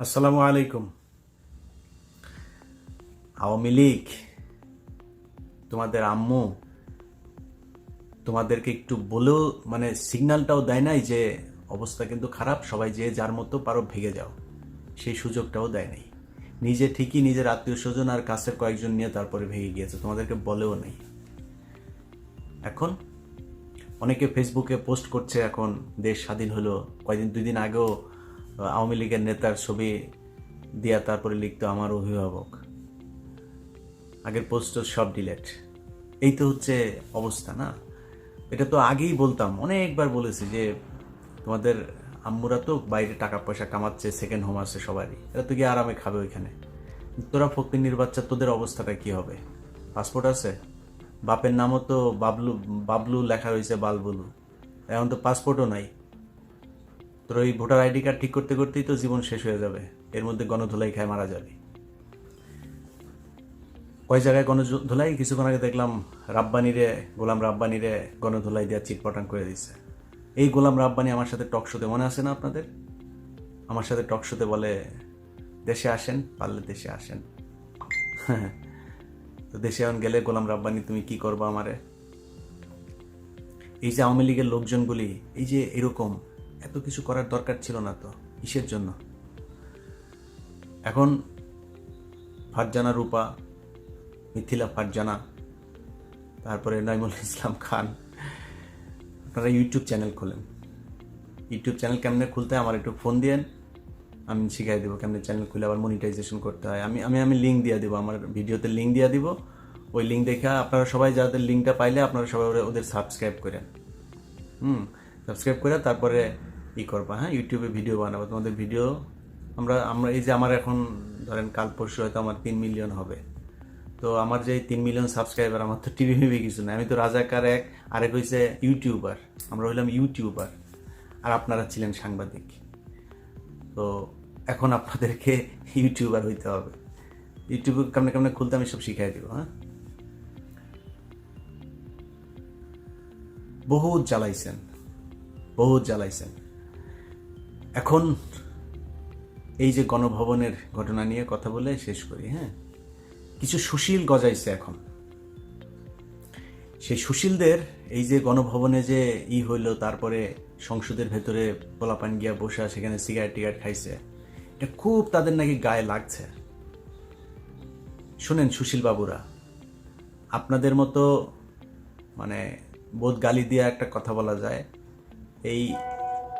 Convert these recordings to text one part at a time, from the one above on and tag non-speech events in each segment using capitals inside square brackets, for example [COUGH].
আসসালামু আলাইকুম। আওয়ামী লীগ, তোমাদের আম্মু তোমাদেরকে একটু বলেও মানে সিগন্যালটাও দেয় নাই যে অবস্থা কিন্তু খারাপ, সবাই যে যার মতো পারো ভেগে যাও। সেই সুযোগটাও দেয় নাই। নিজে ঠিকই নিজের আত্মীয় স্বজন আর কাছের কয়েকজন নিয়ে তারপরে ভেঙে গিয়েছে, তোমাদেরকে বলেও নেই। এখন অনেকে ফেসবুকে পোস্ট করছে, এখন দেশ স্বাধীন হলো, কয়দিন, দুই দিন আগেও আওয়ামী লীগের নেতার ছবি দিয়া তারপরে লিখতো, আমার অভিভাবক। আগের পোস্ট সব ডিলেট এই তো হচ্ছে অবস্থা, না? এটা তো আগেই বলতাম, অনেকবার বলেছি যে তোমাদের আম্মুরা তো বাইরে টাকা পয়সা কামাচ্ছে সেকেন্ড হোম আছে সবারই। এরা তো গিয়ে আরামে খাবে ওইখানে। তোরা ফকির বাচ্চা তোদের অবস্থাটা কি হবে? পাসপোর্ট আছে? বাপের নামও তো বাবলু বাবলু লেখা রয়েছে বালবুলু। এখন তো পাসপোর্টও নাই। তোর ওই ভোটার আইডি কার্ড ঠিক করতে করতেই তো জীবন শেষ হয়ে যাবে। এর মধ্যে গণধোলাই খায় মারা যাবে। কয় জায়গায় গণধোলাই, কিছুক্ষণ আগে দেখলাম রাব্বানিরে, গোলাম রাব্বানিরে গণধোলাই দেওয়া চিটপটাং করে দিচ্ছে এই গোলাম রাব্বানি আমার সাথে টক শোতে মনে আছে না আপনাদের? আমার সাথে টক শোতে বলে, দেশে আসেন, পারলে দেশে আসেন। [LAUGHS] তো দেশে এখন গেলে গোলাম রাব্বানি, তুমি কি করবা আমারে? এই যে আওয়ামী লীগের লোকজনগুলি, এই যে এরকম এত কিছু করার দরকার ছিল না তো, কিসের জন্য? এখন ফারজানা রূপা, মিথিলা ফারজানা, তারপরে নাইমুল ইসলাম খান, আপনারা ইউটিউব চ্যানেল খোলেন। ইউটিউব চ্যানেল কেমনে খুলতে আমার একটু ফোন দিয়েন, আমি শিখাই দেবো কেমনে চ্যানেল খুলে আবার মনিটাইজেশন করতে হয়। আমি আমি আমি লিঙ্ক দিয়ে দেবো, আমার ভিডিওতে লিঙ্ক দিয়ে দিব। ওই লিঙ্ক দেখে আপনারা সবাই যাদের লিঙ্কটা পাইলে আপনারা সবাই ওদের সাবস্ক্রাইব করেন। হুম সাবস্ক্রাইব করে তারপরে ই করবা হ্যাঁ? ইউটিউবে ভিডিও বানাবো, তোমাদের ভিডিও আমরা আমরা, এই যে আমার এখন ধরেন কাল পরশু হয়তো আমার তিন মিলিয়ন হবে। তো আমার যে তিন মিলিয়ন সাবস্ক্রাইবার আমার তো টিভি মিভি কিছু না আমি তো রাজাকার এক, আরেক হয়েছে ইউটিউবার আমরা হইলাম ইউটিউবার আর আপনারা ছিলেন সাংবাদিক। তো এখন আপনাদেরকে ইউটিউবার হইতে হবে। ইউটিউবে কেমনে কেমনে খুলতে আমি সব শিখাই দিব হ্যাঁ? বহুত জ্বালাইছেন। বহুত জ্বালাইছেন। এখন এই যে গণভবনের ঘটনা নিয়ে কথা বলে শেষ করি হ্যাঁ? কিছু সুশীল গজাইছে এখন। সেই সুশীলদের এই যে গণভবনে যে ই হইল, তারপরে সংসদের ভেতরে পোলাপান গিয়া বসা সেখানে সিগারেট টিগারেট খাইছে, এটা খুব তাদের নাকি গায়ে লাগছে। শুনেন সুশীল বাবুরা, আপনাদের মতো মানে বোধ গালি দিয়ে একটা কথা বলা যায়, এই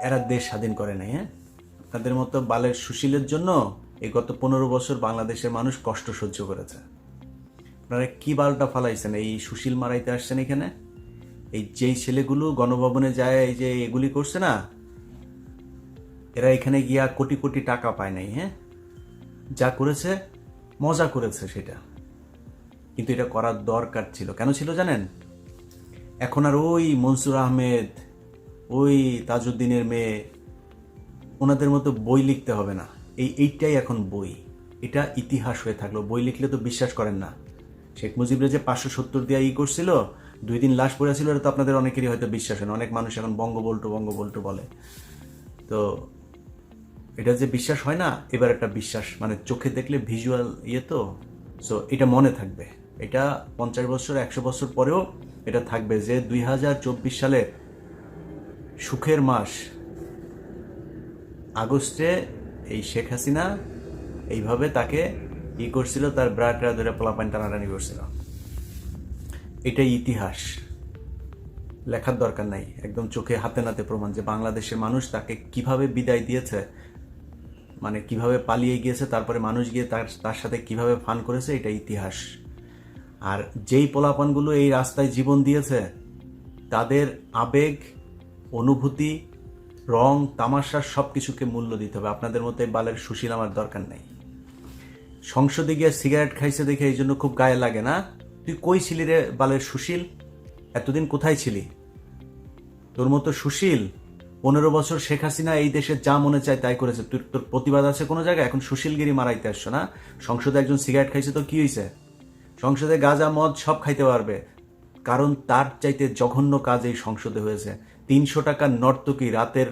এরা দেশ স্বাধীন করে নাই হ্যাঁ? আপনাদের মতো বালের সুশীলের জন্য এই গত পনেরো বছর বাংলাদেশের মানুষ কষ্ট সহ্য করেছে। আপনারা কি বালটা ফালাইছেন? এই সুশীল মারাইতে আসছেন এখানে? এই যেই ছেলেগুলো গণভবনে যায়, এই যে এগুলি করছে না, এরা এখানে গিয়া কোটি কোটি টাকা পায় নাই হ্যাঁ? যা করেছে, মজা করেছে সেটা। কিন্তু এটা করার দরকার ছিল। কেন ছিল জানেন? এখন আর ওই মনসুর আহমেদ ওই তাজউদ্দিনের মেয়ে, ওনাদের মতো বই লিখতে হবে না। এই এইটাই এখন বই। এটা ইতিহাস হয়ে থাকল। বই লিখলে তো বিশ্বাস করেন না। শেখ মুজিবরা যে পাঁচশো সত্তর দিয়ে ই করছিল, দুই দিন লাশ পড়ে ছিল তো আপনাদের অনেকেরই হয়তো বিশ্বাস হয় অনেক মানুষ এখন বঙ্গবল্টু বঙ্গবল্টু বলে। তো এটা যে বিশ্বাস হয় না, এবার একটা বিশ্বাস। মানে চোখে দেখলে ভিজুয়াল ইয়ে তো। সো এটা মনে থাকবে। এটা পঞ্চাশ বছর, একশো বছর পরেও এটা থাকবে যে দুই হাজার চব্বিশ সালে সুখের মাস। আগস্টে এই শেখ হাসিনা এইভাবে তাকে ই করছিল, তার ব্রাটা ধরে পোলাপান টানাটানি করছিল। এটাই ইতিহাস। লেখার দরকার নাই। একদম চোখে হাতে নাতে প্রমাণ যে বাংলাদেশের মানুষ তাকে কীভাবে বিদায় দিয়েছে মানে কীভাবে পালিয়ে গিয়েছে, তারপরে মানুষ গিয়ে তার তার সাথে কীভাবে ফান করেছে, এটা ইতিহাস। আর যেই পোলাপানগুলো এই রাস্তায় জীবন দিয়েছে, তাদের আবেগ অনুভূতি, রং, তামাশা সব কিছুকে মূল্য দিতে হবে। আপনাদের মতো বালের সুশীল আমার দরকার নেই। সংসদে গিয়ে সিগারেট খাইছে দেখে এই জন্য খুব গায়ে লাগে না। তুই কই ছিলি রে বালের সুশীল? এতদিন কোথায় ছিলি? তোর মতো সুশীল, পনেরো বছর শেখ হাসিনা এই দেশে যা মনে চায় তাই করেছে। তুই, তোর প্রতিবাদ আছে কোনো জায়গায়? এখন সুশীলগিরি মারাইতে আসছো না? সংসদে একজন সিগারেট খাইছে তো কি হয়েছে সংসদে গাঁজা, মদ সব খাইতে পারবে। কারণ তার চাইতে জঘন্য কাজ এই সংসদে হয়েছে। তিনশো টাকার নর্তকী রাতের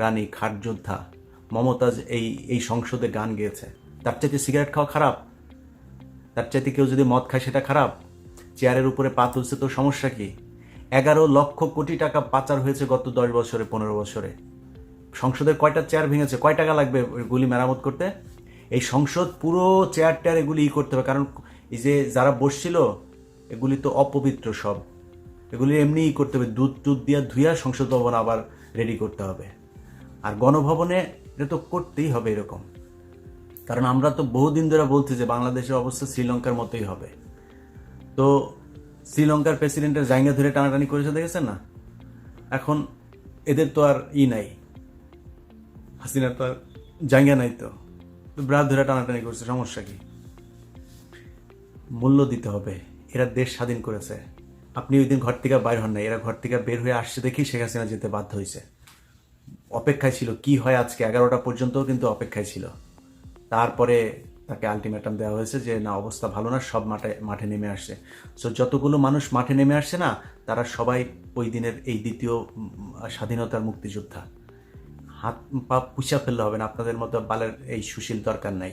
রানী খাট যোদ্ধা মমতাজ এই এই সংসদে গান গেয়েছে। তার চাইতে সিগারেট খাওয়া খারাপ? তার চাইতে কেউ যদি মদ খায় সেটা খারাপ? চেয়ারের উপরে পা তুলছে তো সমস্যা কি? এগারো লক্ষ কোটি টাকা পাচার হয়েছে গত দশ বছরে, পনেরো বছরে। সংসদের কয়টা চেয়ার ভেঙেছে? কয় টাকা লাগবে এগুলি মেরামত করতে? এই সংসদ পুরো চেয়ার টেয়ার এগুলি ই করতে হবে, কারণ এই যে যারা বসছিল, এগুলি তো অপবিত্র সব। এগুলি এমনিই করতে হবে, দুধ টুধ দিয়ে ধুইয়া সংসদ ভবন আবার রেডি করতে হবে। আর গণভবনে এটা তো করতেই হবে এরকম। কারণ আমরা তো বহুদিন ধরে বলছি যে বাংলাদেশের অবস্থা শ্রীলঙ্কার মতোই হবে। তো শ্রীলঙ্কার প্রেসিডেন্টের জায়গা ধরে টানাটানি করেছে দেখেছেন না? এখন এদের তো আর ই নাই। হাসিনার তো আর জায়গা নাই তো। ব্রাত ধরে টানাটানি করছে, সমস্যা কি? মূল্য দিতে হবে। এরা দেশ স্বাধীন করেছে। আপনি ওই দিন ঘর থেকে বাইর হন না এরা ঘর থেকে বের হয়ে আসছে দেখেই শেখ হাসিনা যেতে বাধ্য হয়েছে। অপেক্ষায় ছিল, কি হয় আজকে? এগারোটা পর্যন্তও কিন্তু অপেক্ষায় ছিল। তারপরে তাকে আলটিমেটাম দেওয়া হয়েছে যে, না, অবস্থা ভালো না, সব মাঠে মাঠে নেমে আসছে। সো যতগুলো মানুষ মাঠে নেমে আসছে না, তারা সবাই ওই দিনের এই দ্বিতীয় স্বাধীনতার মুক্তিযোদ্ধা। হাত, পা পুষা ফেললে হবে না, আপনাদের মতো বালের এই সুশীল দরকার নাই।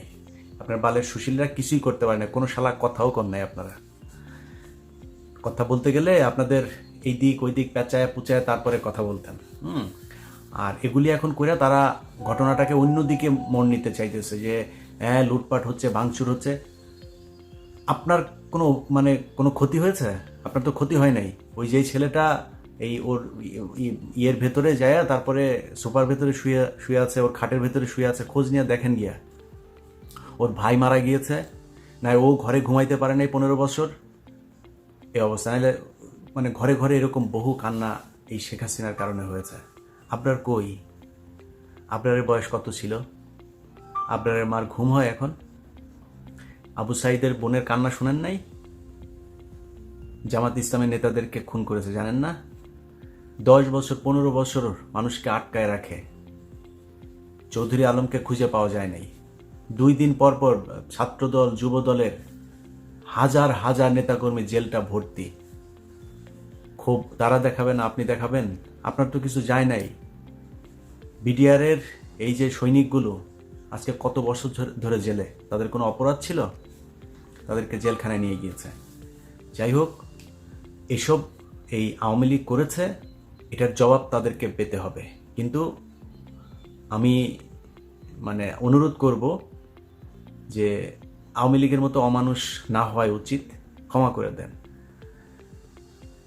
আপনার বালের সুশীলরা কিছুই করতে পারে না, কোনো শালা কথাও কম নাই আপনারা। কথা বলতে গেলে আপনাদের এই দিক ওই দিক পেঁচায় পুচায় তারপরে কথা বলতেন। হুম। আর এগুলি এখন করে তারা ঘটনাটাকে অন্যদিকে মন নিতে চাইতেছে যে হ্যাঁ লুটপাট হচ্ছে ভাঙচুর হচ্ছে। আপনার কোনো মানে কোনো ক্ষতি হয়েছে? আপনার তো ক্ষতি হয় নাই। ওই যেই ছেলেটা এই ওর ইয়ের ভেতরে যায় তারপরে সোফার ভেতরে শুয়ে শুয়ে আছে ওর খাটের ভেতরে শুয়ে আছে খোঁজ নিয়ে দেখেন গিয়া। ওর ভাই মারা গিয়েছে। না ও ঘরে ঘুমাইতে পারে নাই পনেরো বছর। এই অবস্থা। নাহলে মানে ঘরে ঘরে এরকম বহু কান্না এই শেখ হাসিনার কারণে হয়েছে। আপনার কই? আপনারের বয়স কত ছিল? আপনারের মার ঘুম হয় এখন? আবু সাইদের বোনের কান্না শোনেন নাই? জামাত ইসলামের নেতাদেরকে খুন করেছে, জানেন না? দশ বছর, পনেরো বছর মানুষকে আটকায় রাখে। চৌধুরী আলমকে খুঁজে পাওয়া যায় নাই। দুই দিন পর পর ছাত্রদল যুব দলের হাজার হাজার নেতাকর্মী জেলটা ভর্তি। খুব তারা দেখাবেন, আপনি দেখাবেন, আপনার তো কিছু যায় নাই। বিডিআরের এই যে সৈনিকগুলো আজকে কত বছর ধরে- জেলে? তাদের কোনো অপরাধ ছিল? তাদেরকে জেলখানায় নিয়ে গিয়েছে। যাই হোক, এসব এই আওয়ামী লীগ করেছে, এটার জবাব তাদেরকে পেতে হবে। কিন্তু আমি মানে অনুরোধ করব যে আওয়ামী লীগের মতো অমানুষ না হওয়াই উচিত, ক্ষমা করে দেন।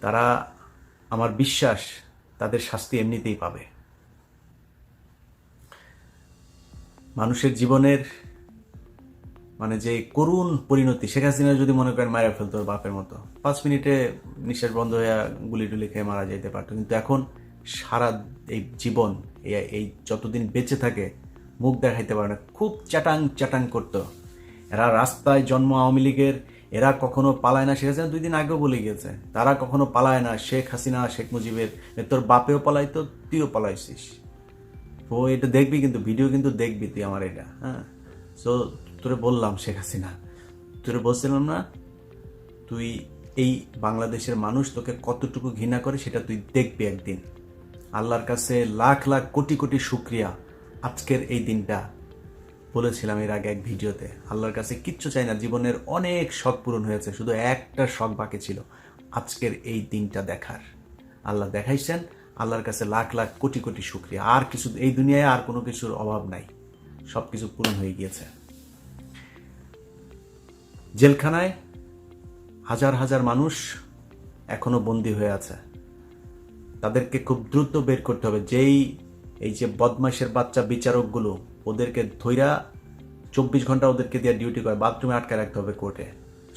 তারা আমার বিশ্বাস তাদের শাস্তি এমনিতেই পাবে। মানুষের জীবনের মানে যে করুণ পরিণতি, শেখ হাসিনা যদি মনে করেন মারা ফেলতো বাপের মতো, পাঁচ মিনিটে নিঃশ্বাস বন্ধ হয়ে গুলি টুলি খেয়ে মারা যেতে পারতো। কিন্তু এখন সারা এই জীবন, এই- যতদিন বেঁচে থাকে, মুখ দেখাইতে পারে না। খুব চ্যাটাং চ্যাটাং করতো। এরা রাস্তায় জন্ম আওয়ামী লীগের, এরা কখনো পালায় না। শেখ হাসিনা দুই দিন আগেও বলে গেছে তারা কখনো পালায় না। শেখ হাসিনা, শেখ মুজিবের তোর বাপেও পালাই তো তুইও পালাইছিস। তো এটা দেখবি কিন্তু, ভিডিও কিন্তু দেখবি তুই আমার এটা হ্যাঁ? সো তোরে বললাম শেখ হাসিনা, তোরে বলছিলাম না, তুই এই বাংলাদেশের মানুষ তোকে কতটুকু ঘৃণা করে সেটা তুই দেখবি একদিন। আল্লাহর কাছে লাখ লাখ কোটি কোটি শুক্রিয়া আজকের এই দিনটা। বলেছিলাম এর আগে এক ভিডিওতে, আল্লাহর কাছে কিচ্ছু চাই না, জীবনের অনেক শখ পূরণ হয়েছে, শুধু একটা শখ বাকি ছিল, আজকের এই দিনটা দেখার। আল্লাহ দেখাইছেন, আল্লাহর কাছে লাখ লাখ কোটি কোটি শুক্রিয়া। আর কিছু, এই দুনিয়ায় আর কোনো কিছুর অভাব নাই সব কিছু পূরণ হয়ে গিয়েছে। জেলখানায় হাজার হাজার মানুষ এখনও বন্দী হয়ে আছে। তাদেরকে খুব দ্রুত বের করতে হবে। যেই, এই যে বদমাইশের বাচ্চা বিচারকগুলো ওদেরকে ধইরা চব্বিশ ঘণ্টা ওদেরকে দিয়ে ডিউটি করে বাথরুমে আটকে রাখতে হবে কোর্টে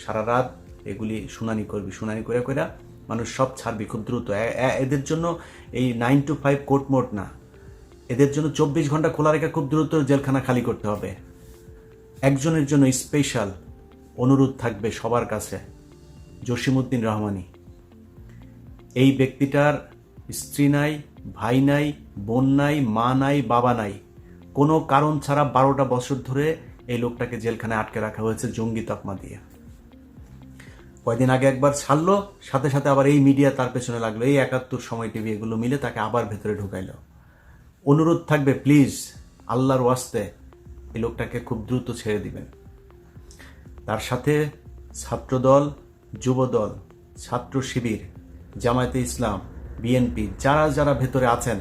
সারা রাত এগুলি শুনানি করবি, শুনানি করে করে মানুষ সব ছাড়বি খুব দ্রুত। এদের জন্য এই নাইন টু ফাইভ কোর্ট মোট না। এদের জন্য চব্বিশ ঘণ্টা খোলা রেখে খুব দ্রুত জেলখানা খালি করতে হবে। একজনের জন্য স্পেশাল অনুরোধ থাকবে সবার কাছে, জসিমউদ্দিন রহমানি। এই ব্যক্তিটার স্ত্রী নাই, ভাই নাই, বোন নাই, মা নাই, বাবা নাই। কোনো কারণ ছাড়া বারোটা বছর ধরে এই লোকটাকে জেলখানে আটকে রাখা হয়েছে জঙ্গি তকমা দিয়ে। কয়দিন আগে একবার ছাড়লো, সাথে সাথে আবার এই মিডিয়া তার পেছনে লাগল। এই একাত্তর সময় টিভি এগুলো মিলে তাকে আবার ভেতরে ঢুকাইলো। অনুরোধ থাকবে প্লিজ আল্লাহর ওয়াস্তে এই লোকটাকে খুব দ্রুত ছেড়ে দিবেন। তার সাথে ছাত্রদল, যুবদল, ছাত্র শিবির, জামায়াতে ইসলাম, বিএনপি, যারা যারা ভেতরে আছেন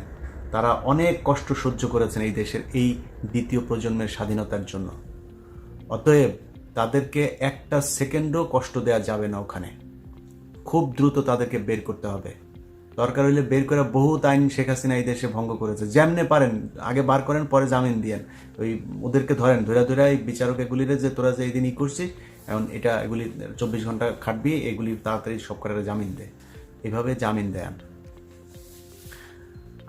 তারা অনেক কষ্ট সহ্য করেছেন এই দেশের এই দ্বিতীয় প্রজন্মের স্বাধীনতার জন্য। অতএব তাদেরকে একটা সেকেন্ডও কষ্ট দেওয়া যাবে না ওখানে। খুব দ্রুত তাদেরকে বের করতে হবে। দরকার হইলে বের করে বহুত আইন শেখ হাসিনা এই দেশে ভঙ্গ করেছে। যেমনে পারেন, আগে বার করেন, পরে জামিন দিয়েন। ওই ওদেরকে ধরেন ধরে ধরে এই বিচারক এগুলিরে যে তোরা যে এই দিন ই করছিস, এখন এটা এগুলি চব্বিশ ঘণ্টা খাটবি, এগুলি তাড়াতাড়ি সব জামিন দেয় এভাবে জামিন দেন।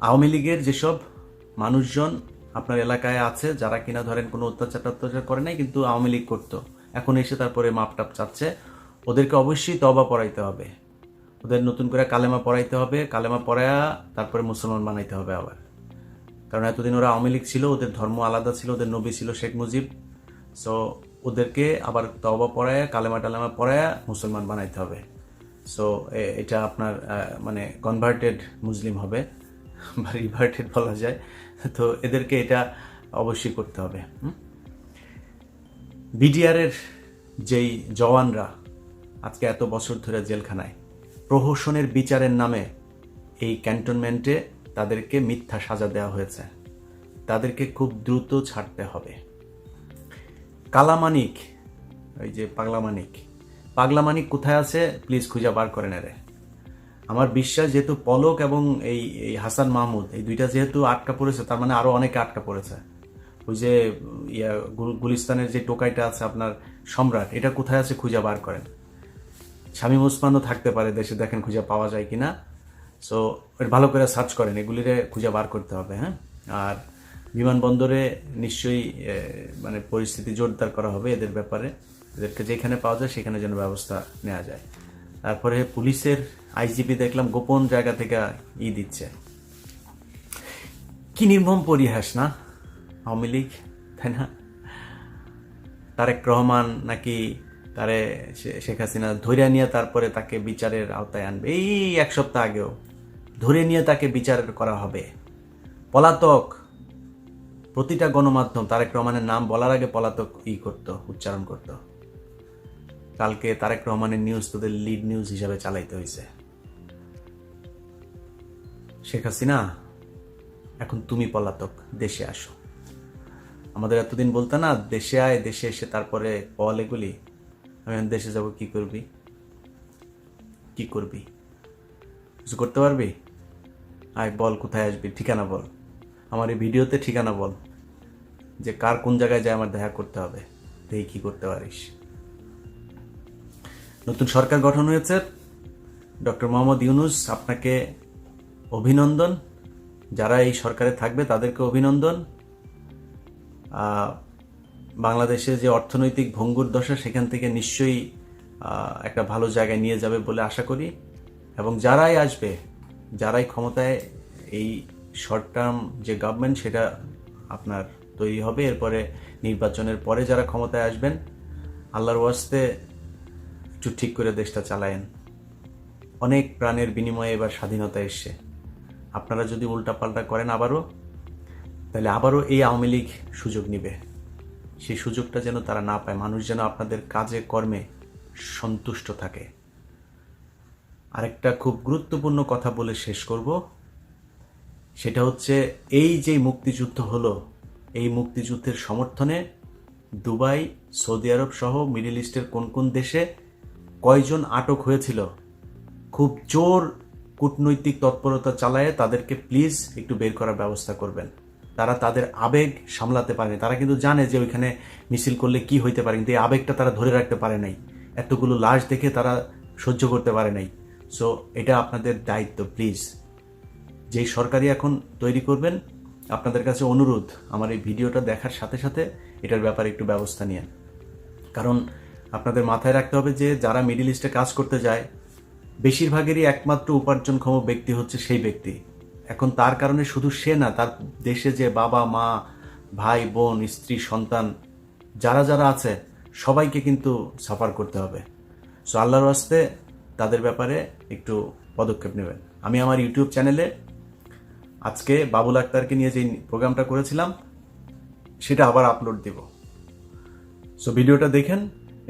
আওয়ামী লীগের যেসব মানুষজন আপনার এলাকায় আছে, যারা কিনা ধরেন কোনো অত্যাচার টত্যাচার করে নাই, কিন্তু আওয়ামী লীগ করতো। এখন এসে তারপরে মাপটাপ চাচ্ছে। ওদেরকে অবশ্যই তবা পড়াইতে হবে। ওদের নতুন করে কালেমা পড়াইতে হবে। কালেমা পড়ায়া তারপরে মুসলমান বানাইতে হবে আবার। কারণ এতদিন ওরা আওয়ামী লীগ ছিল, ওদের ধর্ম আলাদা ছিল, ওদের নবী ছিল শেখ মুজিব। সো ওদেরকে আবার তবা পড়ায়া, কালেমা টালেমা পড়ায়া মুসলমান বানাইতে হবে। সো এটা আপনার মানে কনভার্টেড মুসলিম হবে। বা রিভার্টেড বলা যায়, তো এদেরকে এটা অবশ্যই করতে হবে? বিডিআরের যেই জওয়ানরা আজকে এত বছর ধরে জেলখানায়, প্রহসনের বিচারের নামে এই ক্যান্টনমেন্টে তাদেরকে মিথ্যা সাজা দেওয়া হয়েছে। তাদেরকে খুব দ্রুত ছাড়তে হবে। কালামানিক ওই যে পাগলামানিক পাগলামানিক কোথায় আছে? প্লিজ খুঁজে বার করেন এরে আমার বিশ্বাস যেহেতু পলক এবং এই এই হাসান মাহমুদ, এই দুইটা যেহেতু আটকা পড়েছে, তার মানে আরও অনেকে আটকা পড়েছে। ওই যে, ইয়া, গুল- গুলিস্তানের যে টোকাইটা আছে আপনার সম্রাট, এটা কোথায় আছে খুঁজে বার করেন। শামীম ওসমানও থাকতে পারে দেশে, দেখেন খুঁজে পাওয়া যায় কিনা। সো ভালো করে সার্চ করেন, এগুলিরে খুঁজে বার করতে হবে হ্যাঁ? আর বিমানবন্দরে নিশ্চয়ই মানে পরিস্থিতি জোরদার করা হবে এদের ব্যাপারে। এদেরকে যেখানে পাওয়া যায়, সেখানে যেন ব্যবস্থা নেওয়া যায়। তারপরে পুলিশের আইজিপি দেখলাম গোপন জায়গা থেকে ই দিচ্ছে। কি নির্মম পরিহাস না? আওয়ামী লীগ, তাই না? তারেক রহমান নাকি তারে শেখ হাসিনা ধরে নিয়ে তারপরে তাকে বিচারের আওতায় আনবে। এই এক সপ্তাহ আগেও ধরে নিয়ে তাকে বিচার করা হবে। পলাতক, প্রতিটা গণমাধ্যম তারেক রহমানের নাম বলার আগে পলাতক ই করত, উচ্চারণ করত। কালকে তারেক রহমানের নিউজ তোদের লিড নিউজ হিসাবে চালাইতে হয়েছে শেখ হাসিনা, এখন তুমি পলাতক, দেশে আসো। আমাদের এতদিন বলতে না, দেশে আয়, দেশে এসে তারপরে বল এগুলি। আমি দেশে যাব, কি করবি? কি করবি? কিছু করতে পারবি? আয়, বল কোথায় আসবি? ঠিকানা বল। আমার এই ভিডিওতে ঠিকানা বল। যে কার কোন জায়গায় যায়, আমার দেখা করতে হবে। দেখি কি করতে পারিস। নতুন সরকার গঠন হয়েছে। ডক্টর মোহাম্মদ ইউনুস আপনাকে অভিনন্দন। যারা এই সরকারে থাকবে, তাদেরকে অভিনন্দন। বাংলাদেশে যে অর্থনৈতিক ভঙ্গুর দশা, সেখান থেকে নিশ্চয়ই একটা ভালো জায়গায় নিয়ে যাবে বলে আশা করি। এবং যারাই আসবে, যারাই ক্ষমতায়, এই শর্ট টার্ম যে গভর্নমেন্ট সেটা আপনার তৈরি হবে। এরপরে নির্বাচনের পরে যারা ক্ষমতায় আসবেন, আল্লাহর ওয়াস্তে একটু ঠিক করে দেশটা চালায়েন। অনেক প্রাণের বিনিময়ে এবার স্বাধীনতা এসছে। আপনারা যদি উল্টাপাল্টা করেন আবারও, তাহলে আবারও এই আওয়ামী লীগ সুযোগ নিবে। সেই সুযোগটা যেন তারা না পায়। মানুষ যেন আপনাদের কাজে, কর্মে সন্তুষ্ট থাকে। আরেকটা খুব গুরুত্বপূর্ণ কথা বলে শেষ করব। সেটা হচ্ছে, এই যে মুক্তিযুদ্ধ হলো, এই মুক্তিযুদ্ধের সমর্থনে দুবাই, সৌদি আরব সহ মিডল ইস্টের কোন কোন দেশে কয়জন আটক হয়েছিল, খুব জোর কূটনৈতিক তৎপরতা চালায় তাদেরকে প্লিজ একটু বের করার ব্যবস্থা করবেন। তারা তাদের আবেগ সামলাতে পারেনি তারা কিন্তু জানে যে ওইখানে মিছিল করলে কি হইতে পারে, কিন্তু এই আবেগটা তারা ধরে রাখতে পারে নাই। এতগুলো লাশ দেখে তারা সহ্য করতে পারে নাই। সো এটা আপনাদের দায়িত্ব প্লিজ যেই সরকারি এখন তৈরি করবেন, আপনাদের কাছে অনুরোধ, আমার এই ভিডিওটা দেখার সাথে সাথে এটার ব্যাপারে একটু ব্যবস্থা নিয়ে কারণ আপনাদের মাথায় রাখতে হবে যে যারা মিডিল ইস্টে কাজ করতে যায় বেশিরভাগেরই একমাত্র উপার্জনক্ষম ব্যক্তি হচ্ছে সেই ব্যক্তি। এখন তার কারণে শুধু সে না, তার দেশে যে বাবা, মা, ভাই, বোন, স্ত্রী, সন্তান, যারা যারা আছে, সবাইকে কিন্তু সাফার করতে হবে। সো আল্লাহর আস্তে তাদের ব্যাপারে একটু পদক্ষেপ নেবেন। আমি আমার ইউটিউব চ্যানেলে আজকে বাবুল আক্তারকে নিয়ে যে প্রোগ্রামটা করেছিলাম, সেটা আবার আপলোড দিব। সো ভিডিওটা দেখেন।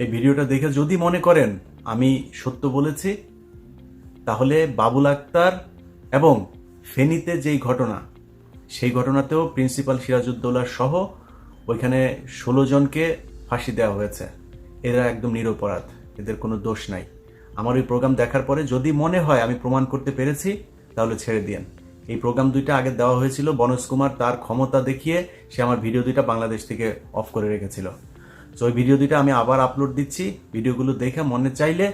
এই ভিডিওটা দেখে যদি মনে করেন, আমি সত্য বলেছি তাহলে বাবুল আক্তার এবং ফেনীতে যেই ঘটনা, সেই ঘটনাতেও প্রিন্সিপাল সিরাজউদ্দৌলা সহ ওইখানে ষোলো জনকে ফাঁসি দেওয়া হয়েছে। এরা একদম নিরপরাধ, এদের কোনো দোষ নাই। আমার ওই প্রোগ্রাম দেখার পরে যদি মনে হয় আমি প্রমাণ করতে পেরেছি, তাহলে ছেড়ে দিয়েন। এই প্রোগ্রাম দুইটা আগে দেওয়া হয়েছিল, বনজ কুমার তার ক্ষমতা দেখিয়ে সে আমার ভিডিও দুইটা বাংলাদেশ থেকে অফ করে রেখেছিল। তো ওই ভিডিও দুইটা আমি আবার আপলোড দিচ্ছি, ভিডিওগুলো দেখে মনে চাইলে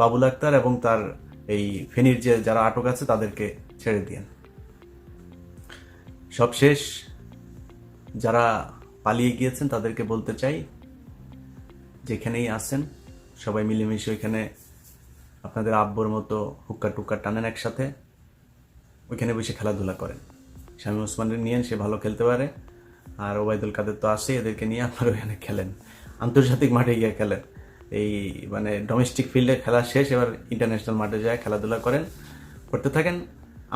বাবুল আক্তার এবং তার এই ফেনীর যে যারা আটক আছে তাদেরকে ছেড়ে দিয়েন। সবশেষ যারা পালিয়ে গিয়েছেন তাদেরকে বলতে চাই, যেখানেই আছেন, সবাই মিলেমিশে ওইখানে আপনাদের আব্বর মতো হুক্কা টুক্কা টানেন একসাথে। ওইখানে বসে খেলাধুলা করেন। স্বামী ওসমানের নিয়ে সে ভালো খেলতে পারে। আর ওবায়দুল কাদের তো আসে এদেরকে নিয়ে আপনারা ওইখানে খেলেন। আন্তর্জাতিক মাঠে গিয়ে খেলেন। এই মানে ডোমেস্টিক ফিল্ডে খেলা শেষ, এবার ইন্টারন্যাশনাল মাঠে যায়, খেলাধুলা করেন, করতে থাকেন।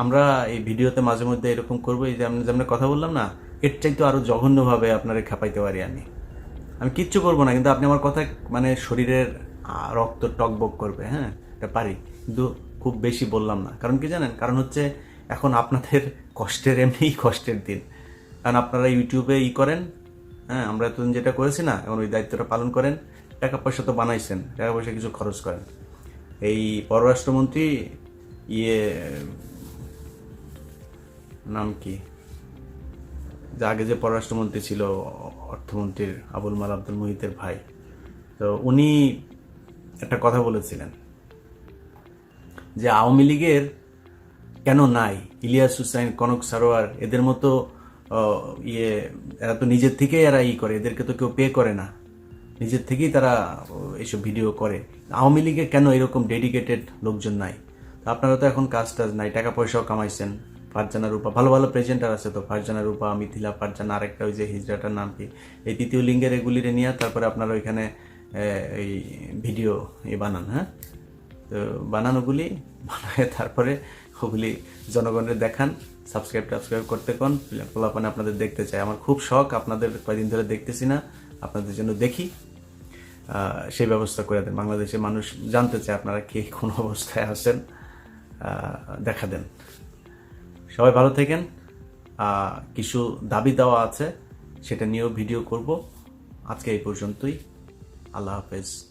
আমরা এই ভিডিওতে মাঝে মধ্যে এরকম করব, এই যে আমি যেমন কথা বললাম না, এর চাইতে আরও জঘন্যভাবে আপনারে খেপাইতে পারি আমি। আমি কিচ্ছু করব না, কিন্তু আপনি আমার কথা মানে শরীরের রক্ত টকবক করবে হ্যাঁ এটা পারি। কিন্তু খুব বেশি বললাম না। কারণ কি জানেন? কারণ হচ্ছে এখন আপনাদের কষ্টের এমনিই কষ্টের দিন। কারণ আপনারা ইউটিউবে ই করেন হ্যাঁ আমরা তো যেটা করেছি না, এখন ওই দায়িত্বটা পালন করেন। টাকা পয়সা তো বানাইছেন টাকা পয়সা কিছু খরচ করেন। এই পররাষ্ট্রমন্ত্রী ইয়ে নাম কি? যে আগে যে পররাষ্ট্রমন্ত্রী ছিল, অর্থমন্ত্রীর আবুল মাল আব্দুল মুহিতের ভাই। তো উনি একটা কথা বলেছিলেন যে আওয়ামী লীগের কেন নাই? ইলিয়াস হুসাইন, কনক সারোয়ার, এদের মতো ইয়ে এরা তো নিজের থেকেই এরা ই করে, এদেরকে তো কেউ পে করে না। নিজের থেকেই তারা এইসব ভিডিও করে। আওয়ামী লীগে কেন এরকম ডেডিকেটেড লোকজন নাই? আপনারা তো এখন কাজ টাজ নাই টাকা পয়সাও কামাইছেন। ফারজানা রূপা, ভালো ভালো প্রেজেন্টার আছে তো, ফারজানা রূপা, মিথিলা, ফারজানা, আরেকটা ওই যে হিজড়াটার নাম কি? এই তৃতীয় লিঙ্গের এগুলিরে নিয়ে তারপরে আপনারা ওইখানে এই ভিডিও এ বানান হ্যাঁ? তো বানানোগুলি বানায় তারপরে ওগুলি জনগণের দেখান সাবস্ক্রাইব টাবস্ক্রাইব করতে কোন পোলাপানে আপনাদের দেখতে চাই। আমার খুব শখ, আপনাদের কয়দিন ধরে দেখতেছি না, আপনাদের জন্য দেখি। সেই ব্যবস্থা করে দেন। বাংলাদেশের মানুষ জানতে চায় আপনারা কে কোন অবস্থায় আছেন। দেখা দেন। সবাই ভালো থাকেন। কিছু দাবি দেওয়া আছে, সেটা নিয়েও ভিডিও করব। আজকে এই পর্যন্তই। আল্লাহ হাফেজ।